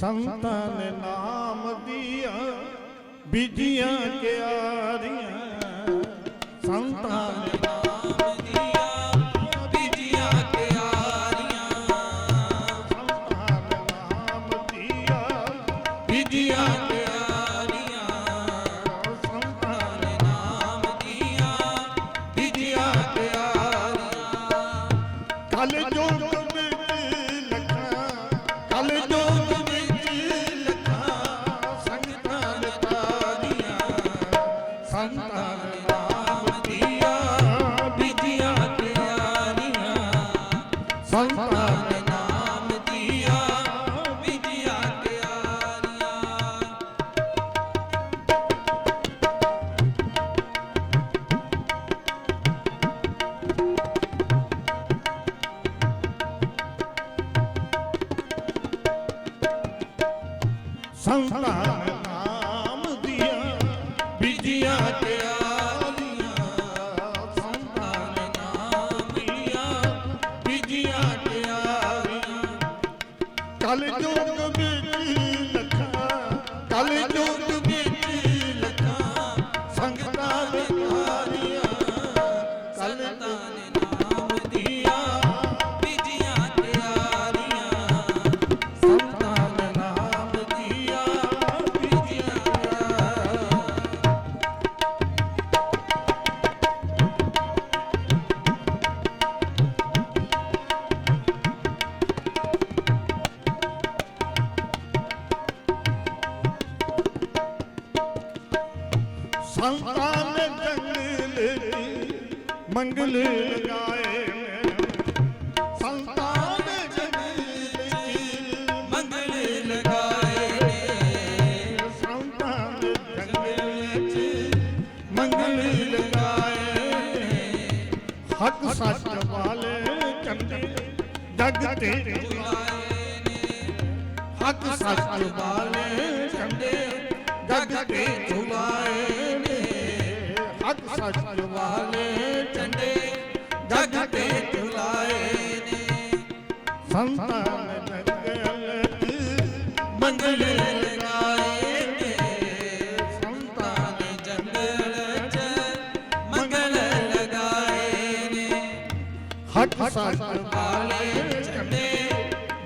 ਸੰਤਨ ਨਾਮ ਦੀਆਂ ਬੀਜੀਆਂ ਕਿਆਰੀਆਂ। ਸੰਤਾਂ ਸੰਤਾਂ ਨੇ ਨਾਮ ਦੀਆਂ ਬੀਜੀਆਂ ਕਿਆਰੀਆਂ ਸੰਤਾਂ ਨਾਮ ਦੀਆਂ ਬੀਜੀਆਂ ਕਿਆਰੀਆਂ ਕਲ ਜੋਗ ਵਿੱਚ ਲੱਖਾਂ ਕਲ ਸੰਤਾਨ ਜੰਗਲ ਦੀ ਮੰਗਲ ਲਗਾਏ ਸੰਤਾਨ ਜੰਗਲ ਦੀ ਮੰਗਲ ਲਗਾਏ ਸੰਤਾਨ ਜੰਗਲ ਚ ਮੰਗਲ ਲਗਾਏ ਹੱਕ ਸੱਚ ਵਾਲੇ ਚੰਦੇ ਜਗ ਤੇ ਬੁਲਾਏ ਨੇ ਹੱਕ ਸੱਚ ਵਾਲੇ ਚੰਦੇ ਜਗ ਤੇ ਝੁਲਾਏ ਸੱਚ ਵਾਲੇ ਝੰਡੇ ਜਗ ਤੇ ਝੁਲਾਏ ਨੇ ਸੰਤਾਂ ਨੇ ਜੰਗਲ ਮੰਗਲ ਲਗਾਏ ਨੇ ਸੰਤਾਂ ਮੰਗਲ ਲਗਾਏ ਨੇ ਹੱਕ ਸੱਚ ਵਾਲੇ ਝੰਡੇ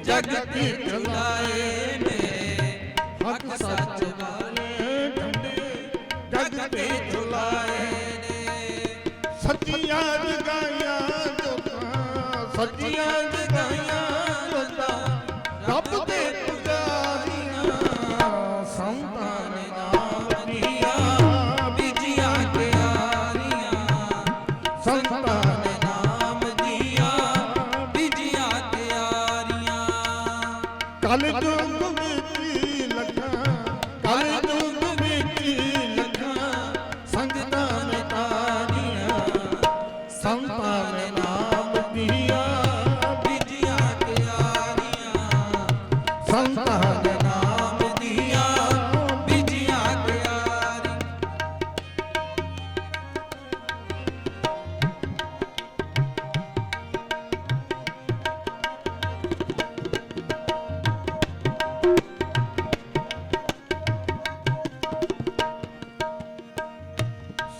ਜਗ ਤੇ ਝੁਲਾਏ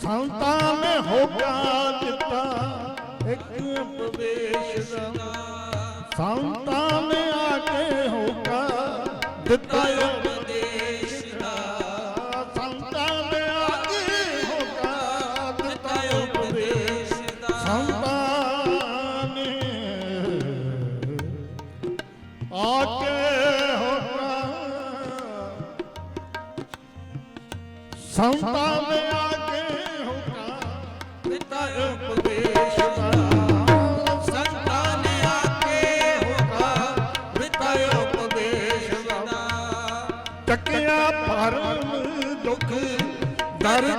ਸੰਤਾਂ ਨੇ ਹੋਕਾ ਦਿੱਤਾ। ਇੱਕ ਉਪਦੇਸ਼ ਦਾ। ਸੰਤਾਂ ਨੇ ਆ ਕੇ ਹੋਕਾ ਦਿੱਤਾ। ਉਪਦੇਸ਼ ਦਾ। ਸੰਤਾਂ ਨੇ ਆ ਕੇ ਹੋਕਾ ਦਿੱਤਾ। ਉਪਦੇਸ਼ ਦਾ।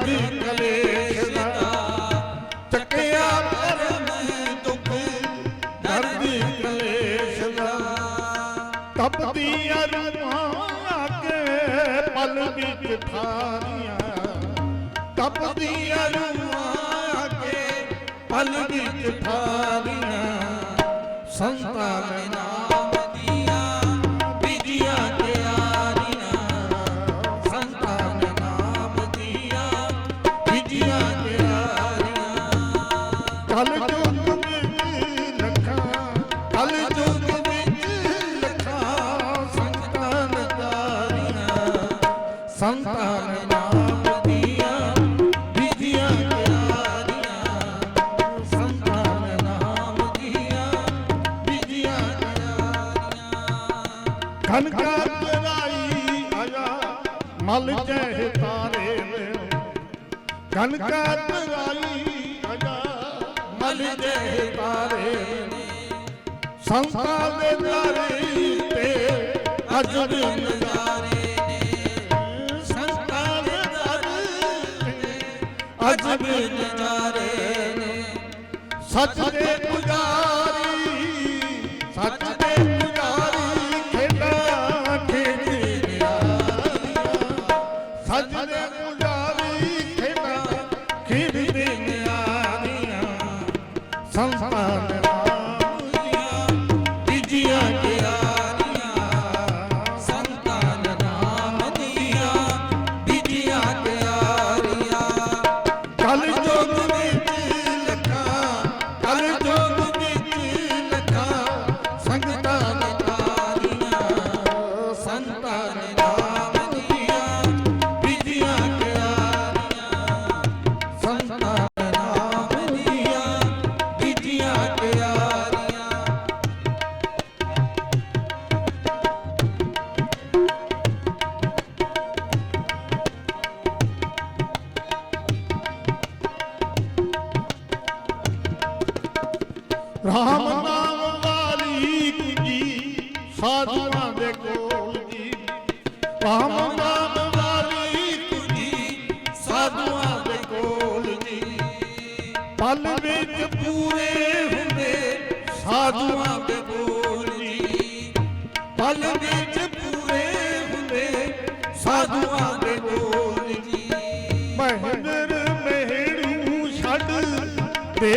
ਦਰਦ ਕਲੇਸ਼ ਦਾ ਚੱਕਿਆ ਭਰਮ ਦੁੱਖ ਦਰਦ ਕਲੇਸ਼ ਦਾ। ਤਪਦੀ ਅਰਮਾਂ ਕੇ ਪਲ ਵਿੱਚ ਠਾਰੀਆਂ। ਤਪਦੀ ਅਰਮਾਂ ਕੇ ਪਲ ਵਿੱਚ ਠਾਰੀਆਂ। ਸੰਤਾਂ ਨੇ ਮਲ ਜਹ ਤਾਰੇ ਨੇ ਕਨਕਾ ਤਰਾਈ ਮਲ ਜਹ ਤਾਰੇ ਨੇ ਸੰਤਾਂ ਦੇ ਦਾਰੇ ਤੇ ਅਜਬ ਨਜ਼ਾਰੇ ਨੇ। ਸੰਤਾਂ ਦੇ ਦਾਰੇ ਤੇ ਅਜਬ ਨਜ਼ਾਰੇ ਨੇ। ਸੱਚ ਦੇ ਪੁਜਾਰੀ সন্তান ਰਾਮ ਨਾਮ ਵਾਲੀ ਕੀ ਸਾਧੂਆਂ ਦੇ ਕੋਲ ਜੀ। ਰਾਮ ਨਾਮ ਵਾਲੀ ਕੀ ਸਾਧੂਆਂ ਦੇ ਕੋਲ ਜੀ। ਪਲ ਵਿੱਚ ਪੂਰੇ ਹੁੰਦੇ ਸਾਧੂਆਂ ਦੇ ਕੋਲ ਜੀ। ਪਲ ਵਿੱਚ ਪੂਰੇ ਹੁੰਦੇ ਸਾਧੂਆਂ ਦੇ ਕੋਲ ਜੀ। ਮਹਿੰਦਰ ਮਹਿੜੂ ਛੱਡ ਦੇ